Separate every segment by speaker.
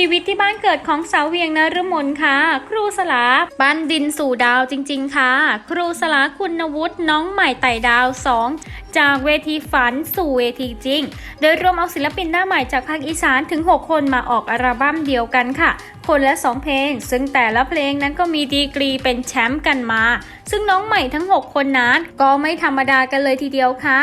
Speaker 1: ชีวิตที่บ้านเกิดของสาวเวียงนฤมลค่ะ ครูสลาปั้นดินสู่ดาวจริง ๆ ค่ะ ครูสลาคุณวุฒิน้องใหม่ไต่ดาว 2 จากเวทีฝันสู่เวทีจริง โดยรวมเอาศิลปินหน้าใหม่จากภาคอีสานถึง 6 คนมาออกอัลบั้มเดียวกันค่ะ คนละ 2 เพลง ซึ่งแต่ละเพลงนั้นก็มีดีกรีเป็นแชมป์กันมา ซึ่งน้องใหม่ทั้ง 6 คนนั้นก็ไม่ธรรมดากันเลยทีเดียวค่ะ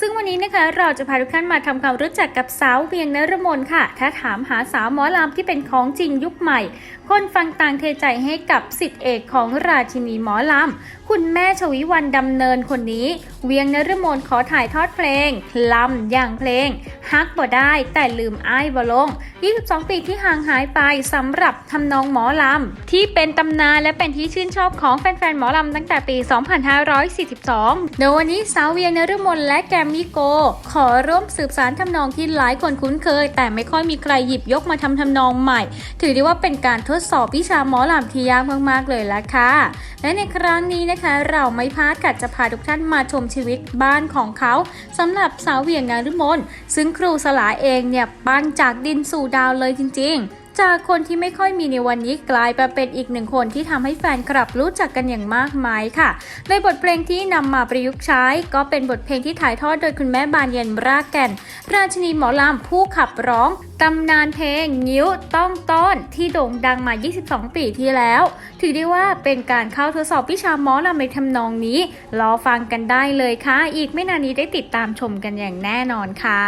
Speaker 1: ซึ่งวันนี้นะคะเราจะพาทุกท่านมาทำความรู้จักกับสาวเวียงนรมนค่ะ ถ้าถามหาสาวหมอลำที่เป็นของจริงยุคใหม่ คนฟังต่างเทใจให้กับสิทธิเอกของราชินีหมอลำคุณแม่ชวิวันดำเนินคนนี้ เวียงนรมนขอถ่ายทอดเพลงลำอย่างเพลงฮักบ่ได้แต่ลืมอ้ายบ่ลง 22 ปีที่ห่างหายไปสำหรับทำนองหมอลำ ที่เป็นตำนานและเป็นที่ชื่นชอบของแฟนๆหมอลำตั้งแต่ปี 2542 โดยวันนี้สาวเวียงนฤมลและแกรมมี่โก ขอร่วมสืบสารทำนองที่หลายคนคุ้นเคย แต่ไม่ค่อยมีใครหยิบยกมาทำทำนองใหม่ ถือได้ว่าเป็นการทดสอบวิชาหมอลำที่ยากมากๆเลยละค่ะ และในครั้งนี้นะคะเราไม่พลาดกัดจะพาทุกท่านมาชมชีวิตบ้านของเขาสำหรับสาวเวียงนฤมนซึ่งครูสลาเองเนี่ยปั้นจากดินสู่ดาวเลยจริงๆ จากคนที่ไม่ค่อยมีในวันนี้กลายมาเป็นอีกหนึ่งคนที่ทำให้แฟนคลับรู้จักกันอย่างมากมายค่ะ ในบทเพลงที่นำมาประยุกต์ใช้ ก็เป็นบทเพลงที่ถ่ายทอดโดยคุณแม่บานเย็นรากแก่น ราชินีหมอลำผู้ขับร้องตำนานเพลงงิ้วต้องต้อนที่โด่งดังมา 22 ปีที่แล้ว ถือได้ว่าเป็นการเข้าทดสอบวิชาหมอลำในทำนองนี้ รอฟังกันได้เลยค่ะ อีกไม่นานนี้ได้ติดตามชมกันอย่างแน่นอนค่ะ